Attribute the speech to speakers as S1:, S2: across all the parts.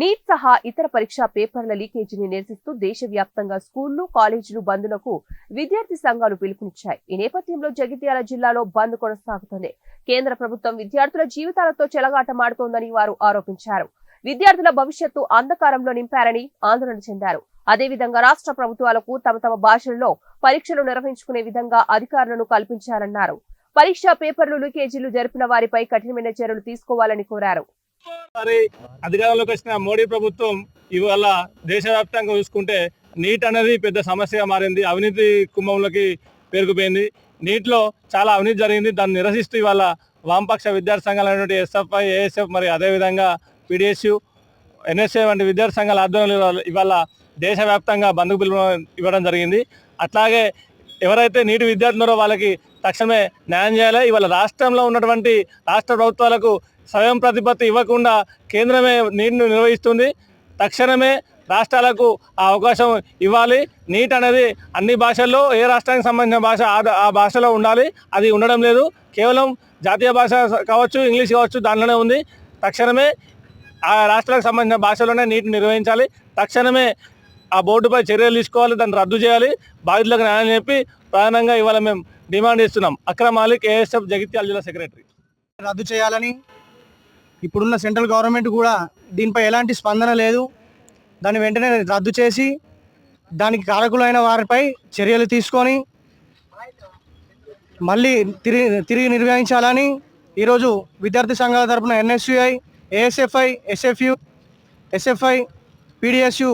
S1: Neat సహా ఇతర పరీక్షా పేపర్ల లీకేజీని నిరసిస్తూ దేశవ్యాప్తంగా స్కూళ్ళు కాలేజీలు బంద్లకు విద్యార్థి సంఘాలు పిలుపునిచ్చాయి. ఈ నేపథ్యంలో జగిత్యాల జిల్లాలో బంద్ కొనసాగుతుంది. కేంద్ర ప్రభుత్వం విద్యార్థుల జీవితాలతో చెలగాటమాడుతోందని వారు ఆరోపించారు. విద్యార్థుల భవిష్యత్తు అంధకారంలో నింపారని ఆందోళన చెందారు. అదేవిధంగా రాష్ట్ర ప్రభుత్వాలకు తమ తమ భాషల్లో పరీక్షలు నిర్వహించుకునే విధంగా అధికారులను కల్పించాలన్నారు. పరీక్షా పేపర్లు లీకేజీలు జరిపిన వారిపై కఠినమైన చర్యలు తీసుకోవాలని కోరారు.
S2: మరి అధికారంలోకి వచ్చిన మోడీ ప్రభుత్వం ఇవాళ దేశవ్యాప్తంగా చూసుకుంటే నీట్ అనేది పెద్ద సమస్యగా మారింది. అవినీతి కుంభంలోకి పేరుకుపోయింది. నీటిలో చాలా అవినీతి జరిగింది. దాన్ని నిరసిస్తూ ఇవాళ వామపక్ష విద్యార్థి సంఘాలైనటువంటి ఎస్ఎఫ్ఐ ఏఎస్ఎఫ్ మరి అదేవిధంగా పీడిఎస్యు ఎన్ఎస్ఏ వంటి విద్యార్థి సంఘాల ఆధ్వర్యంలో ఇవాళ- దేశవ్యాప్తంగా బంధుకు పిలుపు ఇవ్వడం జరిగింది. అట్లాగే ఎవరైతే నీటి విద్యార్థులు ఉన్నారో వాళ్ళకి తక్షణమే న్యాయం చేయాలి. ఇవాళ రాష్ట్రంలో ఉన్నటువంటి రాష్ట్ర ప్రభుత్వాలకు స్వయం ప్రతిపత్తి ఇవ్వకుండా కేంద్రమే నీటిని నిర్వహిస్తుంది. తక్షణమే రాష్ట్రాలకు ఆ అవకాశం ఇవ్వాలి. నీట్ అనేది అన్ని భాషల్లో ఏ రాష్ట్రానికి సంబంధించిన భాష ఆ- ఆ భాషలో ఉండాలి. అది ఉండడం లేదు. కేవలం జాతీయ భాష కావచ్చు ఇంగ్లీష్ కావచ్చు దానిలోనే ఉంది. తక్షణమే ఆ రాష్ట్రాలకు సంబంధించిన భాషలోనే నీటిని నిర్వహించాలి. తక్షణమే ఆ బోర్డుపై చర్యలు తీసుకోవాలి దాన్ని రద్దు చేయాలి. బాధితులకు న్యాయం చెప్పి ప్రధానంగా ఇవాళ మేము డిమాండ్ చేస్తున్నాం. అక్రమ్ మాలిక్ ఏఎస్ఎఫ్ జగిత్యాల జిల్లా సెక్రటరీ.
S3: రద్దు చేయాలని ఇప్పుడున్న సెంట్రల్ గవర్నమెంట్ కూడా దీనిపై ఎలాంటి స్పందన లేదు. దాన్ని వెంటనే రద్దు చేసి దానికి కారకులైన వారిపై చర్యలు తీసుకొని మళ్ళీ తిరిగి తిరిగి నిర్వహించాలని ఈరోజు విద్యార్థి సంఘాల తరపున NSUI ASFI SFU SFI PDSU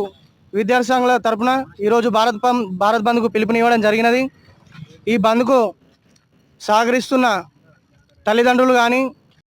S3: విద్యార్థి సంఘాల తరపున ఈరోజు భారత్ భారత్ బంద్కు పిలుపునివ్వడం జరిగినది. ఈ బంద్కు సహకరిస్తున్న తల్లిదండ్రులు కానీ